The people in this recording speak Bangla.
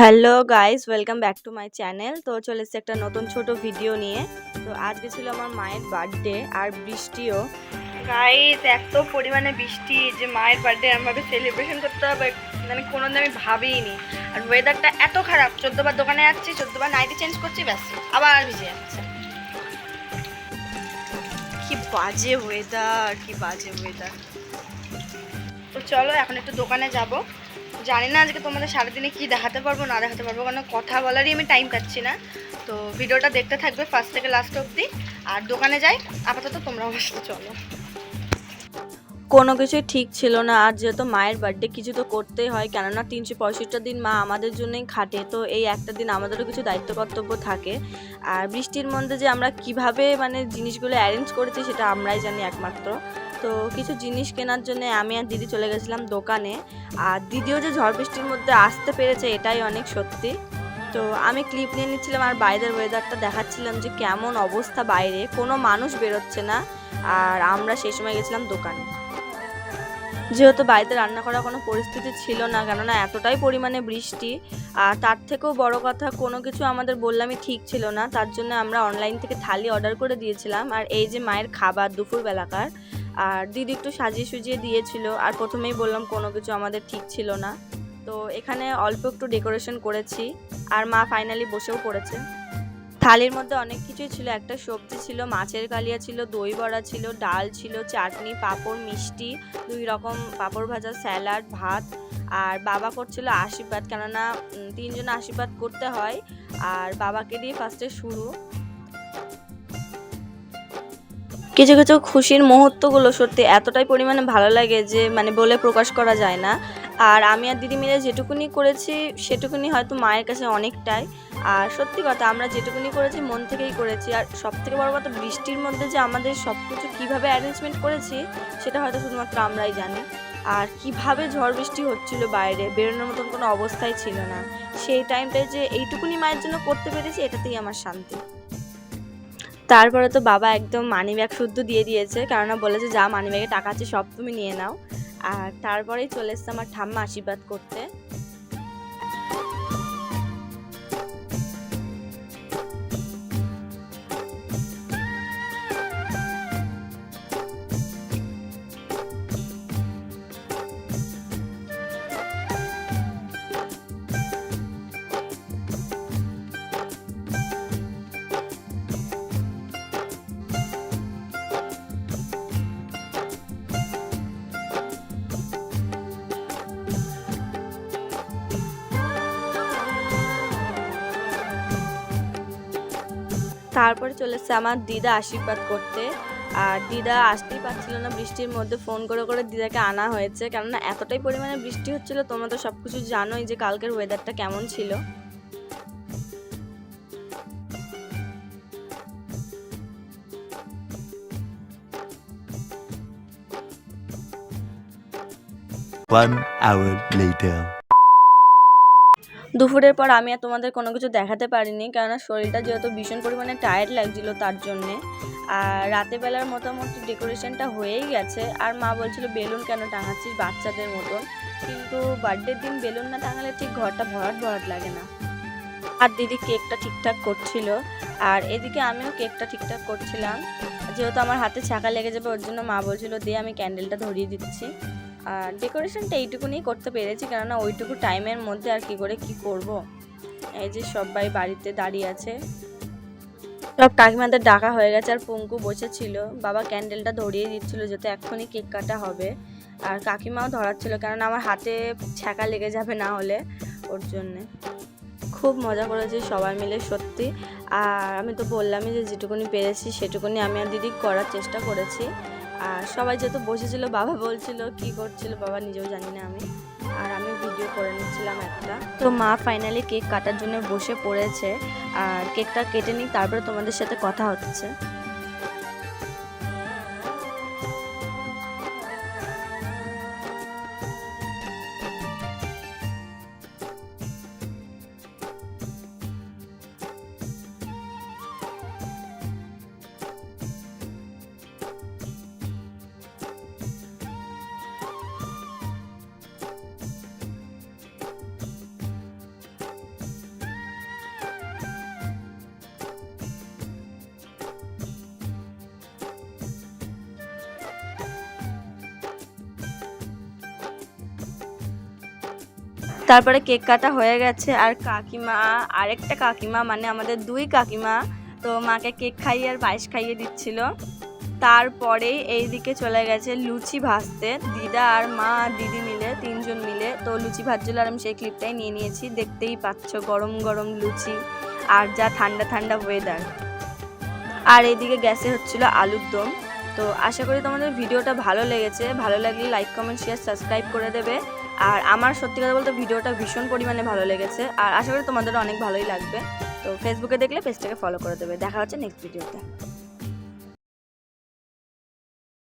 Hello guys, welcome back to my channel. তো চলে এসেছে একটা নতুন ছোট ভিডিও নিয়ে। তো আজকে ছিল আমার মায়ের বার্থডে আর বৃষ্টিও। গাইস এত পরিমাণে বৃষ্টি যে মায়ের বার্থডে এমনভাবে সেলিব্রেশন করতে হবে মানে কোনোদিন আমি ভাবিনি আর ওয়েদারটা এত খারাপ, চোদ্দবার দোকানে যাচ্ছি, চোদ্দবার নাইটি চেঞ্জ করছি, ব্যাস, আবার ভিজে যাচ্ছে। কি বাজে ওয়েদার কি বাজে ওয়েদার তো চলো, এখন একটু দোকানে যাব। জানি না আজকে তোমাদের সারাদিনে কি দেখাতে পারব, না দেখাতে পারব কারণ কথা বলারই আমি টাইম পাচ্ছি না। তো ভিডিওটা দেখতে থাকবে ফার্স্ট থেকে লাস্ট অবধি। আর দোকানে যাই, আপাতত তোমরা অবশ্যই চলো। কোনো কিছুই ঠিক ছিল না। আর যেহেতু মায়ের বার্থডে কিছু তো করতেই হয়। কেননা তিনশো পঁয়ষট্টি দিন মা আমাদের জন্যই খাটে। তো এই একটা দিন আমাদেরও কিছু দায়িত্ব কর্তব্য থাকে। আর বৃষ্টির মধ্যে যে আমরা কীভাবে মানে জিনিসগুলো অ্যারেঞ্জ করেছি, সেটা আমরাই জানি একমাত্র। তো কিছু জিনিস কেনার জন্য আমি আর দিদি চলে গেছিলাম দোকানে। আর দিদিও যে ঝড় বৃষ্টির মধ্যে আসতে পেরেছে, এটাই অনেক সত্যি। তো আমি ক্লিপ নিয়ে নিচ্ছিলাম আর বাইরের ওয়েদারটা দেখাচ্ছিলাম যে কেমন অবস্থা বাইরে। কোনো মানুষ বেরোচ্ছে না। আর আমরা সেই সময় গেছিলাম দোকানে। যেহেতু বাড়িতে রান্না করার কোনো পরিস্থিতি ছিল না, কেননা এতটাই পরিমাণে বৃষ্টি। আর তার থেকেও বড় কথা, কোনো কিছু আমাদের বললামই ঠিক ছিল না। তার জন্য আমরা অনলাইন থেকে থালি অর্ডার করে দিয়েছিলাম। আর এই যে মায়ের খাবার দুপুরবেলাকার, আর দিদি একটু সাজিয়ে সুজিয়ে দিয়েছিল। আর প্রথমেই বললাম কোনো কিছু আমাদের ঠিক ছিল না। তো এখানে অল্প একটু ডেকোরেশন করেছি। আর মা ফাইনালি বসেও পড়েছে। থালির মধ্যে অনেক কিছুই ছিল। একটা সবজি ছিল, মাছের কালিয়া ছিল, দই বড়া ছিল, ডাল ছিল, চাটনি, পাঁপড়, মিষ্টি, দুই রকম পাঁপড় ভাজা, স্যালাড, ভাত। আর বাবা করছিল আশীর্বাদ, কেননা তিনজন আশীর্বাদ করতে হয়। আর বাবাকে দিয়ে ফার্স্টে শুরু। কিছু কিছু খুশির মুহূর্তগুলো সত্যি এতটাই পরিমাণে ভালো লাগে যে মানে বলে প্রকাশ করা যায় না। আর আমি আর দিদি মিলে যেটুকুনি করেছি, সেটুকুনি হয়তো মায়ের কাছে অনেকটাই। আর সত্যি কথা, আমরা যেটুকুনি করেছি, মন থেকেই করেছি। আর সব থেকে বড় কথা, বৃষ্টির মধ্যে যে আমাদের সব কিছু কীভাবে অ্যারেঞ্জমেন্ট করেছি, সেটা হয়তো শুধুমাত্র আমরাই জানি। আর কীভাবে ঝড় বৃষ্টি হচ্ছিল বাইরে, বেরোনোর মতন কোনো অবস্থাই ছিল না। সেই টাইমটায় যে এইটুকুনি মায়ের জন্য করতে পেরেছি, এটাতেই আমার শান্তি। তারপরে তো বাবা একদম মানি ব্যাগ শুদ্ধ দিয়ে দিয়েছে, কেননা বলেছে, যা মানি ব্যাগে টাকা আছে, সব তুমি নিয়ে নাও। আর তারপরেই চলে এসছে আমার ঠাম্মা আশীর্বাদ করতে। তারপরে চলে এসছে আমার দিদা আশীর্বাদ করতে। আর দিদা আসতেই পারছিল না বৃষ্টির মধ্যে, ফোন করে করে দিদাকে আনা হয়েছে। কেননা এতটাই পরিমাণে বৃষ্টি হচ্ছিল, তোমরা তো সব কিছু জানোই যে কালকের ওয়েদারটা কেমন ছিল। One hour later. দুপুরের পর আমি আর তোমাদের কোনো কিছু দেখাতে পারিনি, কেননা শরীরটা যেহেতু ভীষণ পরিমাণে টায়ার্ড লাগছিল তার জন্যে। আর রাতের বেলার মোটামুটি ডেকোরেশনটা হয়েই গেছে। আর মা বলছিল, বেলুন কেন টাঙাচ্ছিস বাচ্চাদের মতন? কিন্তু বার্থডের দিন বেলুন না টাঙালে ঠিক ঘরটা ভরাট ভরাট লাগে না। আর দিদি কেকটা ঠিকঠাক করছিল। আর এদিকে আমিও কেকটা ঠিকঠাক করছিলাম। যেহেতু আমার হাতে ছাকা লেগে যাবে, ওর জন্য মা বলছিল দিয়ে আমি ক্যান্ডেলটা ধরিয়ে দিচ্ছি। আর ডেকোরেশনটা এইটুকুনি করতে পেরেছি, কেননা ওইটুকু টাইমের মধ্যে আর কি করে কি করব। এই যে সবাই বাড়িতে দাঁড়িয়ে আছে। সব কাকিমাদের ডাকা হয়ে গেছে আর পঙ্কু বসেছিল। বাবা ক্যান্ডেলটা ধরিয়ে দিচ্ছিল যাতে এক্ষুনি কেক কাটা হবে। আর কাকিমাও ধরাচ্ছিল কারণ আমার হাতে ছ্যাঁকা লেগে যাবে না হলে ওর জন্যে। খুব মজা করেছি সবাই মিলে সত্যি। আর আমি তো বললামই যে যেটুকুনি পেরেছি সেটুকুনি আমি আর দিদি করার চেষ্টা করেছি। আর সবাই যেহেতু বসেছিল, বাবা বলছিল কি করছিল, বাবা নিজেও জানি না আমি। আর আমি ভিডিও করে নিচ্ছিলাম একটা। তো মা ফাইনালি কেক কাটার জন্য বসে পড়েছে। আর কেকটা কেটে নিই, তারপরে তোমাদের সাথে কথা হচ্ছে। তারপরে কেক কাটা হয়ে গেছে। আর কাকিমা, আরেকটা কাকিমা মানে আমাদের দুই কাকিমা, তো মাকে কেক খাইয়ে আর পায়েস খাইয়ে দিচ্ছিল। তারপরেই এইদিকে চলে গেছে লুচি ভাজতে। দিদা আর মা আর দিদি মিলে, তিনজন মিলে, তো লুচি ভাজছিল আর আমি সেই ক্লিপটাই নিয়ে নিয়েছি। দেখতেই পাচ্ছ গরম গরম লুচি আর যা ঠান্ডা ঠান্ডা ওয়েদার আর এইদিকে গ্যাসে হচ্ছিল আলুর দম। তো আশা করি তোমাদের ভিডিওটা ভালো লেগেছে। ভালো লাগলে লাইক কমেন্ট শেয়ার সাবস্ক্রাইব করে দেবে। আর আমার সত্যি কথা বলতে ভিডিওটা ভীষণ পরিমাণে ভালো লেগেছে, আর আশা করি তোমাদের অনেক ভালোই লাগবে। তো ফেসবুকে দেখলে পেজটাকে ফলো করে দেবে। দেখা হচ্ছে নেক্সট ভিডিওতে